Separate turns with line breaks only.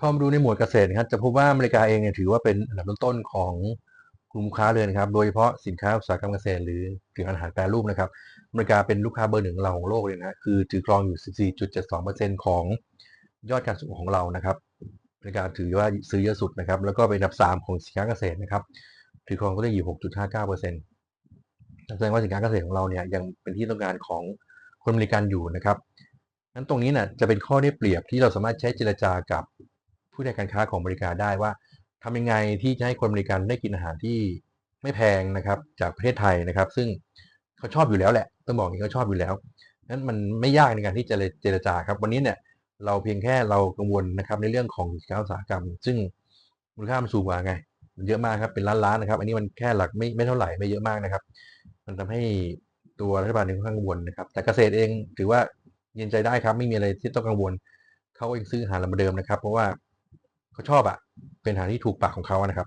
พอมาดูในหมวดเกษตรนะครับจะพบว่าอเมริกาเองเนี่ยถือว่าเป็นอันดับต้นๆของกลุ่มค้าเลยนะครับ โดยเฉพาะสินค้าอุตสาหกรรมเกษตรหรือผลิตภัณฑ์อาหารแปรรูปนะครับอเมริกาเป็นลูกค้าเบอร์หนึ่งเราของโลกเลยนะคือถือครองอยู่ 14.72%ของยอดการส่งของเรานะครับอเมริกาถือว่าซื้อเยอะสุดนะครับ แล้วก็เป็นอันดับ 3 ของสินค้าเกษตรนะครับถือครองก็ได้อยู่ 6.59%แสดงว่าสินค้าเกษตรของเราเนี่ยยังเป็นที่ต้องการของคนอเมริกันอยู่นะครับนั้นตรงนี้น่ะจะเป็นข้อได้เปรียบที่เราสามารถใช้เจรจากับ ผู้แทนการค้าของอเมริการได้ว่าทำยังไงที่จะให้คนอเมริกันได้กินอาหารที่ไม่แพงนะครับจากประเทศไทยนะครับ ซึ่งเขาชอบอยู่แล้วแหละต้องบอกอย่างนี้เขาชอบอยู่แล้วนั้นมันไม่ยากในการที่จะเจรจาครับ วันนี้เนี่ยเราเพียงแค่เรากังวลนะครับในเรื่องของสินค้าอุตสาหกรรม ซึ่งมูลค่ามันสูงกว่าไง มันเยอะมากครับเป็นล้านล้านๆนะครับ อันนี้มันแค่หลักไม่ไม่เท่าไหร่ไม่เยอะมากนะครับ มันทำให้ตัวรัฐบาลเองค่อนข้างกังวลนะครับ แต่เกษตรเองถือว่าเย็นใจได้ครับ ไม่มีอะไรที่ต้องกังวลเขาเองซื้ออาหารเราเหมาเดิมนะครับ เพราะว่า เขาชอบอะเป็นอาหารที่ถูกปากของเขานะครับ